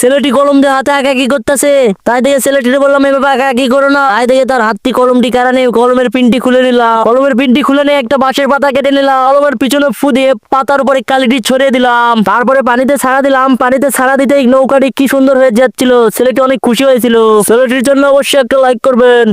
ছেলেটি কলম দিয়ে হাতে একা কি করতেছে? তাই দেখে ছেলেটি বললাম এভাবে একা কি করো না? তাই দেখে তার হাতটি কলমটি কারণে কলমের পিনটি খুলে নিলাম। কলমের পিনটি খুলে নিয়ে একটা বাঁশের পাতা কেটে নিলাম। কলমের পিছনে ফু দিয়ে পাতার উপরে কালিটি ছড়িয়ে দিলাম। তারপরে পানিতে ছাড়া দিলাম। পানিতে ছাড়া দিতে নৌকাটি কি সুন্দর হয়ে যাচ্ছিল। ছেলেটি অনেক খুশি হয়েছিল। ছেলেটির জন্য অবশ্যই একটা লাইক করবেন।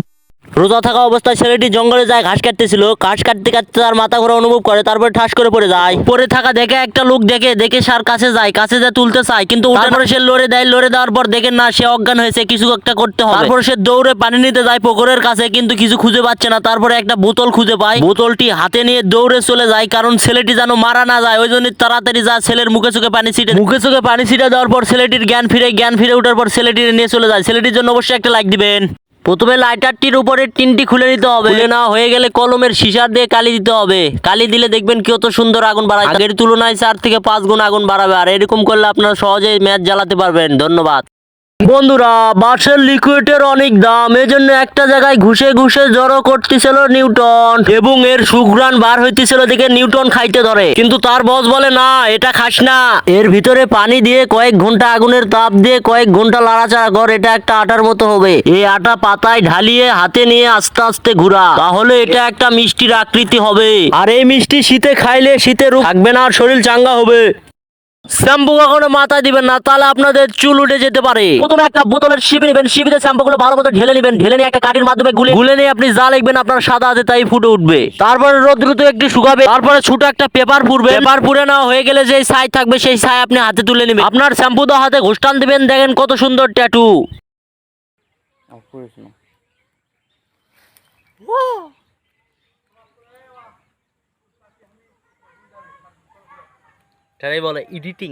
রোজা থাকা অবস্থায় ছেলেটি জঙ্গলে যায়, ঘাস কাটতেছিল। ঘাস কাটতে কাটতে তার মাথা ঘোরা অনুভব করে, তারপরে ঠাস করে পড়ে যায়। পড়ে থাকা দেখে একটা লোক দেখে দেখে সার কাছে যায়, কাছে যা তুলতে চায়, কিন্তু তারপরে সে লড়ে দেয়, লড়ে দেওয়ার পর দেখে না, সে অজ্ঞান হয়েছে, কিছু একটা করতে হবে। তারপরে সে দৌড়ে পানি নিতে যায় পুকুরের কাছে, কিন্তু কিছু খুঁজে পাচ্ছে না। তারপরে একটা বোতল খুঁজে পায়। বোতলটি হাতে নিয়ে দৌড়ে চলে যায়, কারণ ছেলেটি যেন মারা না যায়, ওই জন্য তাড়াতাড়ি যা ছেলের মুখে চোখে পানি ছিটে মুখে চোখে পানি ছিটে দেওয়ার পর ছেলেটির জ্ঞান ফিরে জ্ঞান ফিরে ওঠার পর ছেলেটির নিয়ে চলে যায়। ছেলেটির জন্য অবশ্যই একটা লাইক দিবেন। প্রথমে লাইটারটির উপরে টিনটি খুলে নিতে হবে। খুলে নেওয়া হয়ে গেলে কলমের সিসার দিয়ে কালি দিতে হবে। কালি দিলে দেখবেন কত সুন্দর আগুন বাড়ায়। আগের তুলনায় চার থেকে পাঁচ গুণ আগুন বাড়াবে। আর এরকম করলে আপনারা সহজেই ম্যাচ জ্বালাতে পারবেন। ধন্যবাদ। বন্ধুরা বাসের লিকুইডের অনেক দাম, এজন্য একটা জায়গায় ঘুষে ঘুষে জড়ো করতেছিল নিউটন এবং এর সুগ্রান বার হইতেছিল দেখে নিউটন খাইতে ধরে। কিন্তু তার বস বলে, না, এটা খাস না। এর ভিতরে পানি দিয়ে কয়েক ঘণ্টা আগুনের তাপ দিয়ে কয়েক ঘণ্টা লাড়াচাড়া কর, এটা একটা আটার মতো হবে। এই আটা পাতায় ঢালিয়ে হাতে নিয়ে আস্তে আস্তে ঘুরা, তাহলে এটা একটা মিষ্টির আকৃতি হবে। আর এই মিষ্টি শীতে খাইলে শীতে রূপ থাকবে না আর শরীর চাঙ্গা হবে। শ্যাম্পু কখনো মাথায় দিবেন না তাহলে আপনাদের চুল উঠে যেতে পারে। প্রথমে একটা বোতলের শিপি নেবেন শিপিতে শ্যাম্পু গুলো ভালো মতো ঢেলে নেবেন ঢেলে নিয়ে একটা কাঠির মাধ্যমে গুলে গুলে নিয়ে আপনি যা লিখবেন আপনার সাদা হাতে তাই ফুটে উঠবে। তারপরে রোদ্রুতে একটু শুকাবে তারপরে ছোট একটা পেপার পুরবে পেপার পুরে না হয়ে গেলে যে ছাই থাকবে সেই ছাই আপনি হাতে তুলে নেবেন। আপনার শ্যাম্পু তো হাতে ঘোষটান দিবেন দেখেন কত সুন্দর ট্যাটু এটাই বলে এডিটিং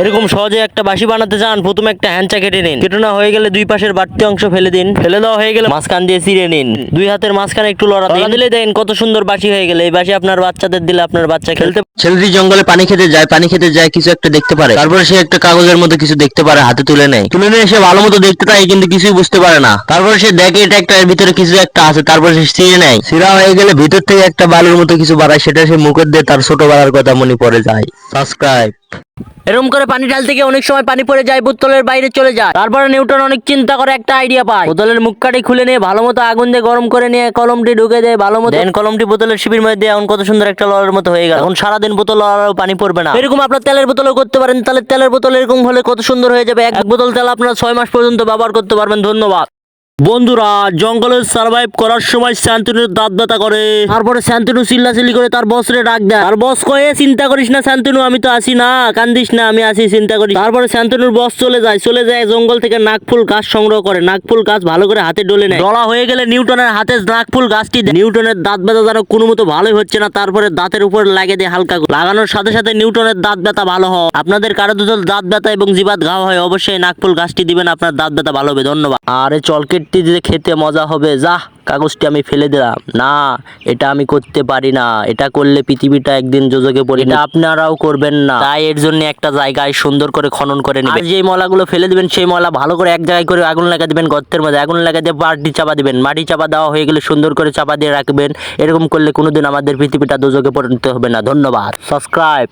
এরকম সহজে একটা বাসি বানাতে চান প্রথমে একটা হ্যান্ডচা কেটে নিন। কেটে না হয়ে গেলে দুই পাশের বাড়তি অংশ ফেলে দিন। ফেলে দেওয়া হয়ে গেলে মাঝখান দিয়ে চিড়ে নিন। দুই হাতের মাঝখানে একটু লড়া দিন। দিলে দেখেন কত সুন্দর বাসি হয়ে গেলে। এই বাসি আপনার বাচ্চাদের দিলে আপনার বাচ্চা খেলতে ছেলেটি জঙ্গলে পানি খেতে যায় পানি খেতে যায় কিছু একটা দেখতে পারে। তারপরে সে একটা কাগজের মধ্যে কিছু দেখতে পারে হাতে তুলে নেয়। তুলে নিয়ে সে ভালো মতো দেখতে পায় কিন্তু কিছুই বুঝতে পারে না। তারপরে সে দেখে এটা একটা এর ভিতরে কিছু একটা আছে তারপরে সে ছিঁড়ে নেয়। ছিঁড়া হয়ে গেলে ভিতর থেকে একটা বালুর মতো কিছু বাড়ায় সেটা সে মুখের দিয়ে তার ছোট ছোটবেলার কথা মনে পড়ে যায়। সাবস্ক্রাইব এরকম করে পানি ঢালতে গিয়ে অনেক সময় পানি পড়ে যায় বোতলের বাইরে চলে যায়। তারপরে নিউটন অনেক চিন্তা করে একটা আইডিয়া পায়। বোতলের মুখকাটি খুলে নিয়ে ভালো মতো আগুন দিয়ে গরম করে নিয়ে কলমটি ঢুকে দেয় ভালো মতো। দেন কলমটি বোতলের শিবির মধ্যে এখন কত সুন্দর একটা লড়ার মতো হয়ে গেল। এখন সারাদিন বোতল লড়ারও পানি পড়বে না। এরকম আপনার তেলের বোতলও করতে পারেন তাহলে তেলের বোতল এরকম হলে কত সুন্দর হয়ে যাবে। এক বোতল তেল আপনার ছয় মাস পর্যন্ত ব্যবহার করতে পারবেন ধন্যবাদ। বন্ধুরা জঙ্গলে সার্ভাইভ করার সময় শান্তনুর দাঁত ব্যথা করে। তারপরে শান্তনু চিল্লাচিল্লি করে তার বসরে ডাক দেয়। আর বস কয়ে চিন্তা করিস না শান্তনু আমি তো আসি না কান্দিস না আমি আসি চিন্তা করি তারপরে শান্তনুর বস চলে যায় চলে যায় জঙ্গল থেকে নাকফুল গাছ সংগ্রহ করে। নাকফুল গাছ ভালো করে হাতে ডলে নেয়। ডলা হয়ে গেলে নিউটনের হাতে নাকফুল গাছটি দেয়। নিউটনের দাঁত ব্যথা যেন কোনো মতো ভালোই হচ্ছে না তারপরে দাঁতের উপর লাগিয়ে দেয় হালকা। লাগানোর সাথে সাথে নিউটনের দাঁত ব্যথা ভালো হয়। আপনাদের কারও দুটো দাঁত ব্যথা এবং জিবাত ঘাও হয় অবশ্যই নাকফুল গাছটি দিবেন আপনার দাঁত ব্যথা ভালো হবে। ধন্যবাদ। আর এই চলকেটটি যে খেতে মজা হবে যা কাগজটি আমি ফেলে দিলাম। না এটা আমি করতে পারি না। এটা করলে পৃথিবীটা একদিন যোজকে পড়ি এটা আপনারাও করবেন না। তাই এর জন্য একটা জায়গায় সুন্দর করে খনন করে নেবেন। আর যে ময়লাগুলো ফেলে দিবেন সেই মলা ভালো করে এক জায়গায় করে আগুন লাগা দিবেন গর্তের মধ্যে। আগুন লাগা দিয়ে মাটি চাপা দিবেন। মাটি চাপা দেওয়া হয়ে গেলে সুন্দর করে চাপা দিয়ে রাখবেন। এরকম করলে কোনোদিন আমাদের পৃথিবীটা দুযোগে পরিণত হবে না। ধন্যবাদ। সাবস্ক্রাইব।